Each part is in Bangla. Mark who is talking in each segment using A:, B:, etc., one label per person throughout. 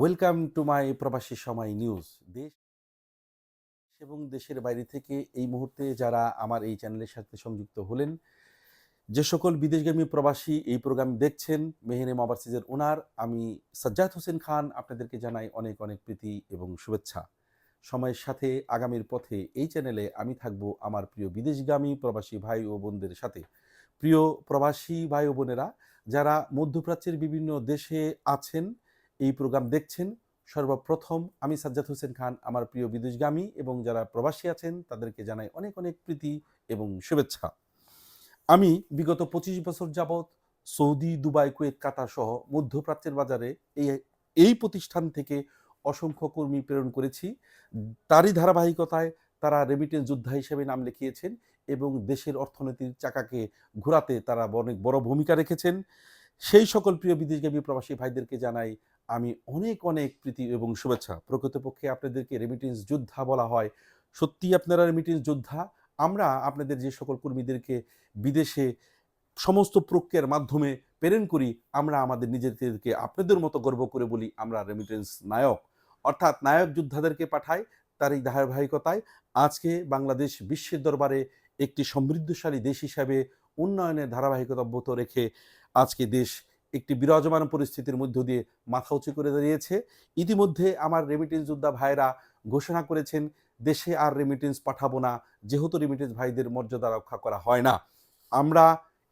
A: ওয়েলকাম টু মাই প্রবাসী সময় নিউজ দেশ এবং দেশের বাইরে থেকে এই মুহূর্তে যারা আমার এই চ্যানেলের সাথে সংযুক্ত হলেন, যে সকল বিদেশগামী প্রবাসী এই প্রোগ্রাম দেখছেন মেহেনেম ওভারসিজের ওনার, আমি সাজ্জাদ হোসেন খান আপনাদেরকে জানাই অনেক অনেক প্রীতি এবং শুভেচ্ছা। সময়ের সাথে আগামীর পথে এই চ্যানেলে আমি থাকব আমার প্রিয় বিদেশগামী প্রবাসী ভাই ও বোনদের সাথে। প্রিয় প্রবাসী ভাই ও বোনেরা, যারা মধ্যপ্রাচ্যের বিভিন্ন দেশে আছেন এই প্রোগ্রাম দেখছেন সর্বপ্রথম আমি সাজ্জাদ হোসেন খান, আমার প্রিয় বিদেশগামী এবং যারা প্রবাসী আছেন তাদেরকে জানাই অনেক অনেক প্রীতি এবং শুভেচ্ছা। আমি বিগত পঁচিশ বছর যাবৎ সৌদি, দুবাই, কুয়েত, কাতার সহ মধ্যপ্রাচ্যের বাজারে এই এই প্রতিষ্ঠান থেকে অসংখ্য কর্মী প্রেরণ করেছি। তারই ধারাবাহিকতায় তারা রেমিটেন্স যোদ্ধা হিসেবে নাম লিখিয়েছেন এবং দেশের অর্থনীতির চাকাকে ঘোরাতে তারা অনেক বড় ভূমিকা রেখেছেন। সেই সকল প্রিয় বিদেশগামী প্রবাসী ভাইদেরকে জানাই আমি অনেক অনেক প্রীতি এবং শুভেচ্ছা। প্রকৃতপক্ষে আপনাদেরকে রেমিটেন্স যোদ্ধা বলা হয়। সত্যি আপনারা রেমিটেন্স যোদ্ধা। আমরা আপনাদের যে সকল কর্মীদেরকে বিদেশে সমস্ত প্রক্রিয়ার মাধ্যমে প্রেরণ করি, আমরা আমাদের নিজেদেরকে আপনাদের মতো গর্ব করে বলি, আমরা রেমিটেন্স নায়ক। অর্থাৎ নায়ক যোদ্ধাদেরকে পাঠাই তার এই ধারাবাহিকতায়। আজকে বাংলাদেশ বিশ্বের দরবারে একটি সমৃদ্ধশালী দেশ হিসাবে উন্নয়নের ধারাবাহিকতা অব্যাহত রেখে আজকে দেশ একটি বিরাজমান পরিস্থিতির মধ্য দিয়ে মাথা উঁচু করে দাঁড়িয়েছে। ইতিমধ্যে আমার রেমিটেন্স যোদ্ধা ভাইরা ঘোষণা করেছেন, দেশে আর রেমিটেন্স পাঠাবো না, যেহেতু রেমিটেন্স ভাইদের মর্যাদা রক্ষা করা হয় না। আমরা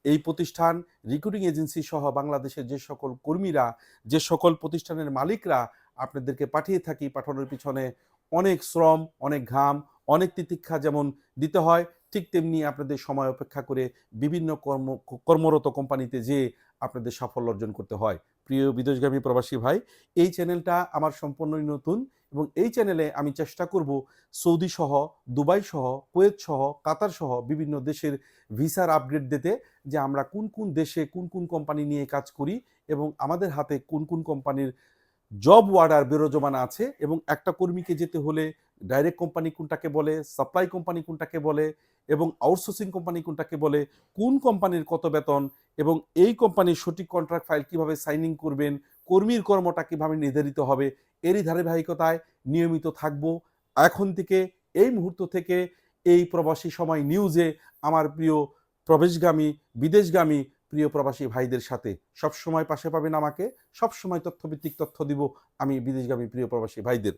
A: এই প্রতিষ্ঠান রিক্রুটিং এজেন্সি সহ বাংলাদেশের যে সকল কর্মীরা, যে সকল প্রতিষ্ঠানের মালিকরা আপনাদেরকে পাঠিয়ে থাকি পাঠানোর পিছনে অনেক শ্রম, অনেক ঘাম, অনেক তিতিক্ষা যেমন দিতে হয় ঠিক তেমনি আপনাদের সময় অপেক্ষা করে বিভিন্ন কর্ম, কর্মরত কোম্পানিতে যে আপনাদের সাফল্য অর্জন করতে হয়। প্রিয় বিদেশগামী প্রবাসী ভাই, এই চ্যানেলটা আমার সম্পূর্ণই নতুন এবং এই চ্যানেলে আমি চেষ্টা করব সৌদি সহ, দুবাই সহ, কুয়েত সহ, কাতার সহ বিভিন্ন দেশের ভিসার আপগ্রেড দিতে যে আমরা কোন কোন দেশে কোন কোন কোম্পানি নিয়ে কাজ করি এবং আমাদের হাতে কোন কোন কোম্পানির জব ওয়ার্ডার বিরাজমান আছে এবং একটা কর্মীকে যেতে হলে ডাইরেক্ট কোম্পানি কোনটাকে বলে সাপ্লাই কোম্পানি কোনটাকে বলে এবং আউটসোর্সিং কোম্পানি কোনটাকে বলে, কোন কোম্পানির কত বেতন এবং এই কোম্পানির সঠিক কন্ট্রাক্ট ফাইল কীভাবে সাইনিং করবেন, কর্মীর কর্মটা কীভাবে নির্ধারিত হবে, এরই ধারাবাহিকতায় নিয়মিত থাকব। এখন থেকে, এই মুহূর্ত থেকে, এই প্রবাসী সময় নিউজে আমার প্রিয় প্রবেশগামী, বিদেশগামী প্রিয় প্রবাসী ভাইদের সাথে সব সময় পাশে পাবেন আমাকে, সব সময় তথ্যভিত্তিক তথ্য দিব আমি বিদেশগামী প্রিয় প্রবাসী ভাইদের।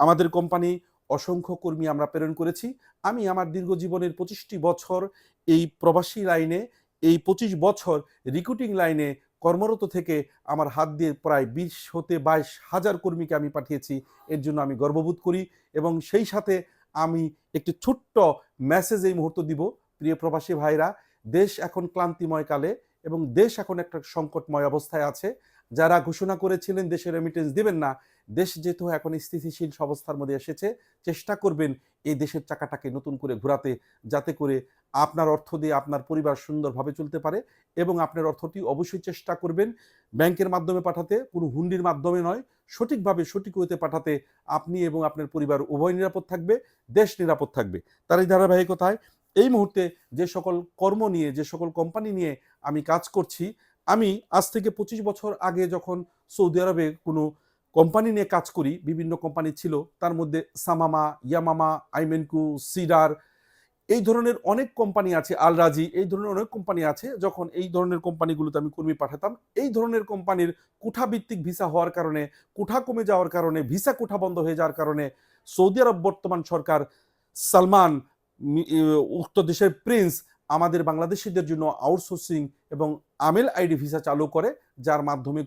A: আমাদের কোম্পানি অসংখ্য কর্মী আমরা প্রেরণ করেছি। আমি আমার দীর্ঘ জীবনের পঁচিশটি বছর এই প্রবাসী লাইনে, এই পঁচিশ বছর রিক্রুটিং লাইনে কর্মরত থেকে আমার হাত দিয়ে প্রায় বিশ হতে বাইশ হাজার কর্মীকে আমি পাঠিয়েছি। এর জন্য আমি গর্ববোধ করি এবং সেই সাথে আমি একটি ছোট্ট মেসেজ এই মুহূর্ত দিব। প্রিয় প্রবাসী ভাইরা, দেশ এখন ক্লান্তিময় কালে এবং দেশ এখন একটা সংকটময় অবস্থায় আছে। যারা ঘোষণা করেছিলেন দেশে রেমিটেন্স দিবেন না, দেশ যেহেতু এখন স্থিতিশীল অবস্থার মধ্যে এসেছে, চেষ্টা করবেন এই দেশের চাকাটাকে নতুন করে ঘোরাতে, যাতে করে আপনার অর্থ দিয়ে আপনার পরিবার সুন্দরভাবে চলতে পারে এবং আপনার অর্থটি অবশ্যই চেষ্টা করবেন ব্যাংকের মাধ্যমে পাঠাতে, কোনো হুন্ডির মাধ্যমে নয়, সঠিকভাবে সঠিক হতে পাঠাতে আপনি এবং আপনার পরিবার উভয় নিরাপদ থাকবে, দেশ নিরাপদ থাকবে। তার এই ধারাবাহিকতায় এই মুহূর্তে যে সকল কর্ম নিয়ে, যে সকল কোম্পানি নিয়ে আমি কাজ করছি, আমি আজ থেকে পঁচিশ বছর আগে যখন সৌদি আরবে কোনো কোম্পানি নিয়ে কাজ করি, বিভিন্ন কোম্পানি ছিল, তার মধ্যে সামামা, ইয়ামামা, আইমেনকু, সিডার, এই ধরনের অনেক কোম্পানি আছে আলরাজি এই ধরনের অনেক কোম্পানি আছে, যখন এই ধরনের কোম্পানিগুলোতে আমি কর্মী পাঠাতাম, এই ধরনের কোম্পানির কোঠা ভিত্তিক ভিসা হওয়ার কারণে, কোঠা কমে যাওয়ার কারণে ভিসা কোঠা বন্ধ হয়ে যাওয়ার কারণে সৌদি আরব বর্তমান সরকার সালমান উক্ত দেশের প্রিন্স আমাদের বাংলাদেশিদের জন্য আউটসোর্সিং এবং আমেল আইডি ভিসা চালু করে, যার মাধ্যমে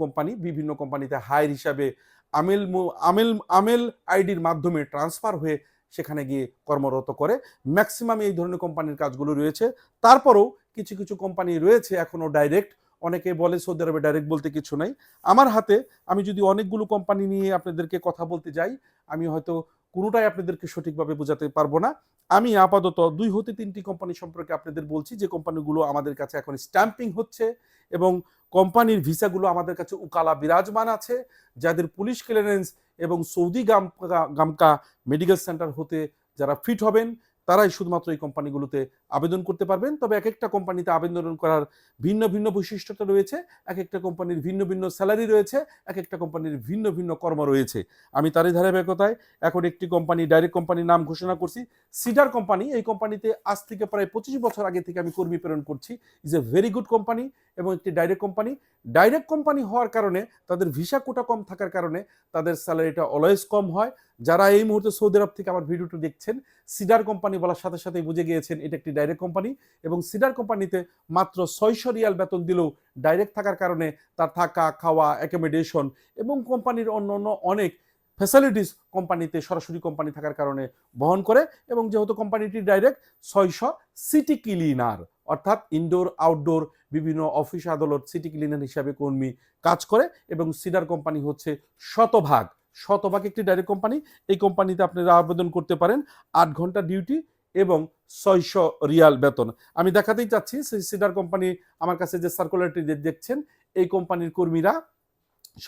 A: কোম্পানি বিভিন্ন কোম্পানিতে হায়ার হিসাবে আমেল আমেল আমেল আইডির মাধ্যমে ট্রান্সফার হয়ে সেখানে গিয়ে কর্মরত করে। ম্যাক্সিমাম এই ধরনের কোম্পানির কাজগুলো রয়েছে। তারপরেও কিছু কিছু কোম্পানি রয়েছে এখনও ডাইরেক্ট অনেকে বলে সৌদি আরবে ডাইরেক্ট বলতে কিছু নাই। আমার হাতে আমি যদি অনেকগুলো কোম্পানি নিয়ে আপনাদেরকে কথা বলতে যাই, আমি হয়তো কোনোটাই আপনাদেরকে সঠিকভাবে বোঝাতে পারব না। আমি আপাতত দুই হতে তিনটি কোম্পানি সম্পর্কে আপনাদের বলছি, যে কোম্পানিগুলো আমাদের কাছে এখন স্ট্যাম্পিং হচ্ছে এবং কোম্পানির ভিসাগুলো আমাদের কাছে উকালা বিরাজমান আছে, যাদের পুলিশ ক্লিয়ারেন্স এবং সৌদি গামকা গামকা মেডিকেল সেন্টার হতে যারা ফিট হবেন, তারাই শুধুমাত্র এই কোম্পানিগুলোতে আবেদন করতে পারবেন। তবে এক একটা কোম্পানিতে আবেদন করার ভিন্ন ভিন্ন বৈশিষ্ট্যতা রয়েছে এক একটা কোম্পানির ভিন্ন ভিন্ন স্যালারি রয়েছে এক একটা কোম্পানির ভিন্ন ভিন্ন কর্ম রয়েছে। আমি তারই ধারাবাহিকতায় এখন একটি কোম্পানি, ডাইরেক্ট কোম্পানির নাম ঘোষণা করছি। সিডার কোম্পানি, এই কোম্পানিতে আজ থেকে প্রায় পঁচিশ বছর আগে থেকে আমি কর্মী প্রেরণ করছি। Is a very good company এবং একটি ডাইরেক্ট কোম্পানি। ডাইরেক্ট কোম্পানি হওয়ার কারণে তাদের ভিসা কোটা কম থাকার কারণে তাদের স্যালারিটা অলওয়েজ কম হয়। যারা এই মুহূর্তে সৌদি আরব থেকে আমার ভিডিওটি দেখছেন, সিডার কোম্পানি বলার সাথে সাথে বুঝে গিয়েছেন, এটা একটি ডাইরেক্ট কোম্পানি এবং সিডার কোম্পানিতে মাত্র ছয়শো রিয়াল বেতন দিলেও ডাইরেক্ট থাকার কারণে তার থাকা, খাওয়া অ্যাকোমোডেশন এবং কোম্পানির অন্য অন্য অনেক ফ্যাসিলিটিস কোম্পানিতে, সরাসরি কোম্পানি থাকার কারণে বহন করে এবং যেহেতু কোম্পানিটি ডাইরেক্ট ছয়শো সিটি ক্লিনার অর্থাৎ ইনডোর আউটডোর বিভিন্ন অফিস আদালত সিটি ক্লিনার হিসাবে কর্মী কাজ করে এবং সিডার কোম্পানি হচ্ছে শতভাগ শতভাগ একটি ডাইরেক্ট কোম্পানি। এই কোম্পানিতে আপনারা আবেদন করতে পারেন আট ঘণ্টা ডিউটি এবং ছয়শো রিয়াল বেতন। আমি দেখাতেই চাচ্ছি সিডার কোম্পানি আমার কাছে যে সার্কুলারটি দেখছেন, এই কোম্পানির কর্মীরা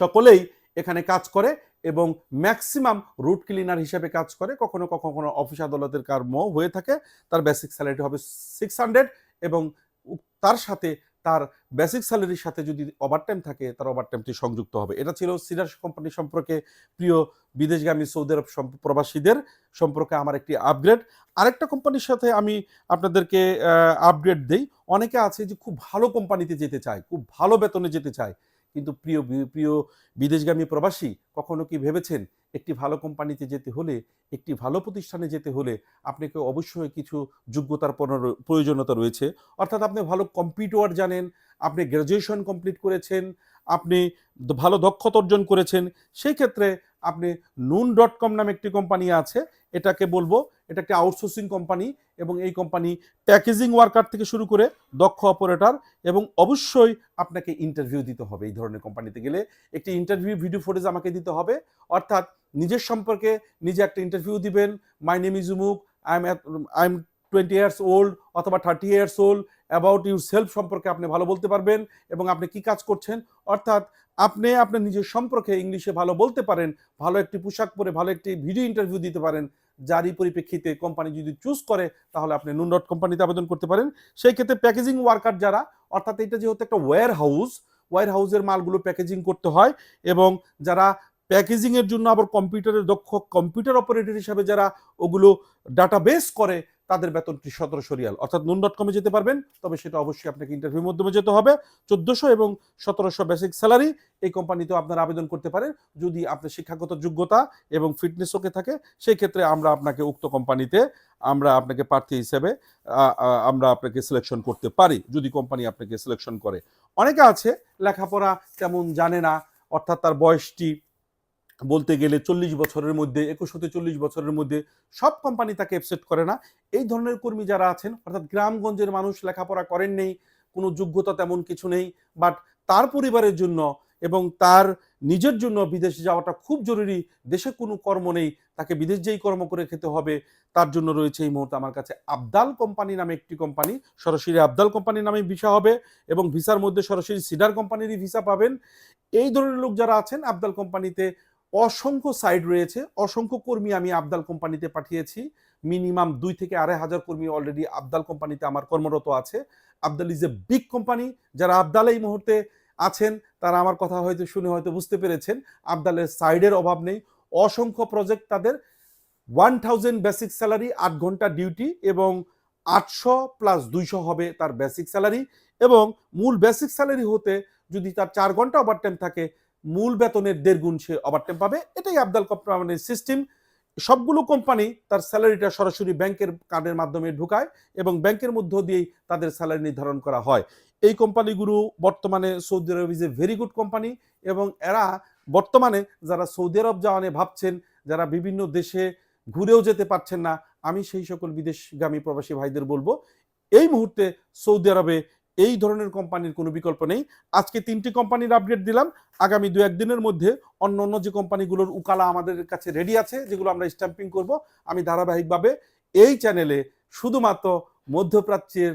A: সকলেই এখানে কাজ করে এবং ম্যাক্সিমাম রুট ক্লিনার হিসেবে কাজ করে। কখনো কখনো কখনো অফিস আদালতের কর্ম হয়ে থাকে। তার বেসিক স্যালারি হবে সিক্স হান্ড্রেড এবং তার সাথে তার বেসিক স্যালারির সাথে যদি ওভারটাইম থাকে, তার ওভারটাইমটি সংযুক্ত হবে। এটা ছিল সিডার কোম্পানি সম্পর্কে প্রিয় বিদেশগামী সৌদি আরব প্রবাসীদের সম্পর্কে আমার একটি আপগ্রেড আরেকটা কোম্পানির সাথে আমি আপনাদেরকে আপগ্রেড দেই। অনেকে আছে যে খুব ভালো কোম্পানিতে যেতে চায়, খুব ভালো বেতনে যেতে চায়। কিন্তু প্রিয় প্রিয় বিদেশগামী প্রবাসী কখনো কি ভেবেছেন একটি ভালো কোম্পানিতে যেতে হলে, একটি ভালো প্রতিষ্ঠানে যেতে হলে আপনাকে অবশ্যই কিছু যোগ্যতার প্রয়োজনীয়তা রয়েছে? অর্থাৎ আপনি ভালো কম্পিউটার জানেন, আপনি গ্র্যাজুয়েশন কমপ্লিট করেছেন, আপনি ভালো দক্ষতা অর্জন করেছেন, সেই ক্ষেত্রে আপনি নুন ডট কম নামে একটি কোম্পানি আছে, এটাকে বলব, এটা একটি আউটসোর্সিং কোম্পানি এবং এই কোম্পানি প্যাকেজিং ওয়ার্কার থেকে শুরু করে দক্ষ অপারেটর এবং অবশ্যই আপনাকে ইন্টারভিউ দিতে হবে এই ধরনের কোম্পানিতে গেলে। একটি ইন্টারভিউ ভিডিও ফুটেজ আমাকে দিতে হবে। অর্থাৎ নিজের সম্পর্কে নিজে একটা ইন্টারভিউ দিবেন। মাই নেম ইজ উমুক I am I am twenty years old অথবা thirty years old about yourself সম্পর্কে আপনি ভালো বলতে পারবেন এবং আপনি কি কাজ করছেন। অর্থাৎ আপনি আপনার নিজের সম্পর্কে ইংলিশে ভালো বলতে পারেন, ভালো একটি পোশাক পরে ভালো একটি ভিডিও ইন্টারভিউ দিতে পারেন, যারই পরিপ্রেক্ষিতে কোম্পানি যদি চুজ করে, তাহলে আপনি নুন ডট কোম্পানিতে আবেদন করতে পারেন। সেই ক্ষেত্রে প্যাকেজিং ওয়ার্কার যারা, অর্থাৎ এটা যেহেতু একটা ওয়্যার হাউস ওয়্যার হাউসের মালগুলো প্যাকেজিং করতে হয় এবং যারা প্যাকেজিংয়ের জন্য আবার কম্পিউটারের দক্ষ কম্পিউটার অপারেটর হিসাবে যারা ওগুলো ডাটাবেস করে তাদের বেতনটি সতেরোশো রিয়াল। অর্থাৎ নুন ডট কমে যেতে পারবেন, তবে সেটা অবশ্যই আপনাকে ইন্টারভিউর মাধ্যমে যেতে হবে। চোদ্দোশো এবং সতেরোশো বেসিক স্যালারি এই কোম্পানিতেও আপনারা আবেদন করতে পারেন। যদি আপনার শিক্ষাগত যোগ্যতা এবং ফিটনেস ওকে থাকে, সেই ক্ষেত্রে আমরা আপনাকে উক্ত কোম্পানিতে আমরা আপনাকে প্রার্থী হিসেবে আমরা আপনাকে সিলেকশন করতে পারি, যদি কোম্পানি আপনাকে সিলেকশন করে। অনেকে আছে, লেখাপড়া তেমন জানে না, অর্থাৎ তার বয়সটি বলতে গেলে চল্লিশ বছরের মধ্যে, একুশ হতে চল্লিশ বছরের মধ্যে সব কোম্পানি তাকে অ্যাকসেপ্ট করে না। এই ধরনের কর্মী যারা আছেন, অর্থাৎ গ্রামগঞ্জের মানুষ লেখাপড়া করেন নেই, কোনো যোগ্যতা তেমন কিছু নেই বাট তার পরিবারের জন্য এবং তার নিজের জন্য বিদেশে যাওয়াটা খুব জরুরি, দেশে কোনো কর্ম নেই, তাকে বিদেশ যেই কর্ম করে খেতে হবে, তার জন্য রয়েছে এই মুহূর্তে আমার কাছে আবদাল কোম্পানি নামে একটি কোম্পানি সরাসরি আবদাল কোম্পানি নামে ভিসা হবে এবং ভিসার মধ্যে সরাসরি সিডার কোম্পানিরই ভিসা পাবেন। এই ধরনের লোক যারা আছেন, আবদাল কোম্পানিতে অসংখ্য সাইট রয়েছে। অসংখ্য কর্মী আমি আবদাল কোম্পানিতে পাঠিয়েছি। মিনিমাম দুই থেকে আড়াই হাজার কর্মী অলরেডি আবদাল কোম্পানিতে আমার কর্মরত আছে। Abdal is a big company যারা আবদাল এই মুহূর্তে আছেন, তারা আমার কথা হয়তো শুনে হয়তো বুঝতে পেরেছেন। আবদালের সাইডের অভাব নেই। অসংখ্য প্রজেক্ট তাদের ওয়ান থাউজেন্ড বেসিক স্যালারি আট ঘণ্টা ডিউটি এবং আটশো প্লাস দুইশো হবে তার বেসিক স্যালারি এবং মূল বেসিক স্যালারি হতে যদি তার চার ঘণ্টা ওভার ওভারটাইম থাকে মূল বেতনের দেড় গুণ সে ওভারটাইম পাবে। এটাই আবদাল কোম্পানির সিস্টেম সবগুলো কোম্পানি তার স্যালারিটা সরাসরি ব্যাংকের কার্ডের মাধ্যমে ঢুকায় এবং ব্যাংকের মধ্য দিয়েই তাদের স্যালারি নির্ধারণ করা হয়। এই কোম্পানিগুলো বর্তমানে Saudi Arab is a very good company এবং এরা বর্তমানে যারা সৌদি আরব যাওয়া নিয়ে ভাবছেন, যারা বিভিন্ন দেশে ঘুরেও যেতে পারছেন না, আমি সেই সকল বিদেশগামী প্রবাসী ভাইদের বলব, এই মুহূর্তে সৌদি আরবে এই ধরনের কোম্পানির কোনো বিকল্প নেই। আজকে তিনটি কোম্পানির আপডেট দিলাম। আগামী দু একদিনের মধ্যে অন্য অন্য যে কোম্পানিগুলোর উকালা আমাদের কাছে রেডি আছে, যেগুলো আমরা স্ট্যাম্পিং করব, আমি ধারাবাহিকভাবে এই চ্যানেলে শুধুমাত্র মধ্যপ্রাচ্যের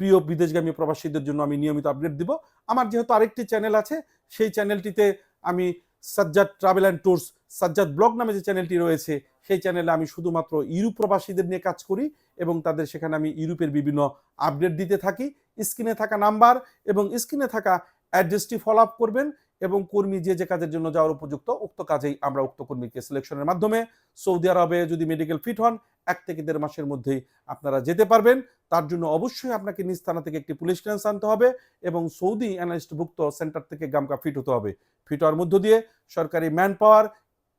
A: প্রিয় বিদেশগামী প্রবাসীদের জন্য আমি নিয়মিত আপডেট দিব। আমার যেহেতু আরেকটি চ্যানেল আছে, সেই চ্যানেলটিতে আমি Sajjad travel and tours Sajjad vlog নামে যে চ্যানেলটি রয়েছে, সেই চ্যানেলে আমি শুধুমাত্র ইউরোপ প্রবাসীদের নিয়ে কাজ করি এবং তাদের সেখানে আমি ইউরোপের বিভিন্ন আপডেট দিতে থাকি। স্ক্রিনে থাকা নাম্বার এবং স্ক্রিনে থাকা অ্যাড্রেসটি ফলো আপ করবেন এবং কর্মী যে যে কাজের জন্য যাওয়ার উপযুক্ত, উক্ত কাজেই আমরা উক্ত কর্মীকে সিলেকশনের মাধ্যমে সৌদি আরবে যদি মেডিকেল ফিট হন, এক থেকে দেড় মাসের মধ্যেই আপনারা যেতে পারবেন। তার জন্য অবশ্যই আপনাকে নিজ থানা থেকে একটি পুলিশ ক্লিয়ারেন্স আনতে হবে এবং সৌদি অ্যানালিস্টভুক্ত সেন্টার থেকে গামকা ফিট হতে হবে। ফিট হওয়ার মধ্য দিয়ে সরকারি ম্যান পাওয়ার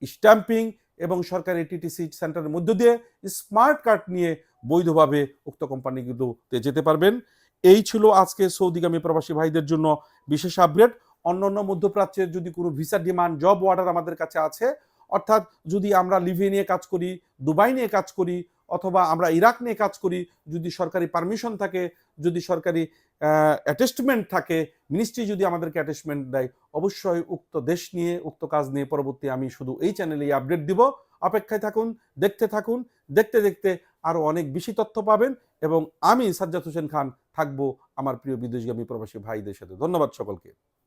A: স্ট্যাম্পিং এবং সরকারি টিটিসি সেন্টারের মধ্য দিয়ে স্মার্ট কার্ড নিয়ে বৈধভাবে উক্ত কোম্পানিগুলোতে যেতে পারবেন। এই ছিল আজকে সৌদিগামী প্রবাসী ভাইদের জন্য বিশেষ আপডেট। অন্যান্য মধ্যপ্রাচ্যের যদি কোনো ভিসা ডিমান্ড, জব অর্ডার আমাদের কাছে আছে, অর্থাৎ যদি আমরা লিভে নিয়ে কাজ করি, দুবাই নিয়ে কাজ করি অথবা আমরা ইরাক নিয়ে কাজ করি, যদি সরকারি পারমিশন থাকে, যদি সরকারি অ্যাটেস্টমেন্ট থাকে মিনিস্ট্রি যদি আমাদেরকে অ্যাটেস্টমেন্ট দেয়, অবশ্যই উক্ত দেশ নিয়ে, উক্ত কাজ নিয়ে পরবর্তী আমি শুধু এই চ্যানেলেই আপডেট দিব। অপেক্ষায় থাকুন, দেখতে থাকুন, দেখতে দেখতে আরও অনেক বেশি তথ্য পাবেন এবং আমি সাজ্জাদ হোসেন খান থাকব আমার প্রিয় বিদেশগামী প্রবাসী ভাইদের সাথে। ধন্যবাদ সকলকে।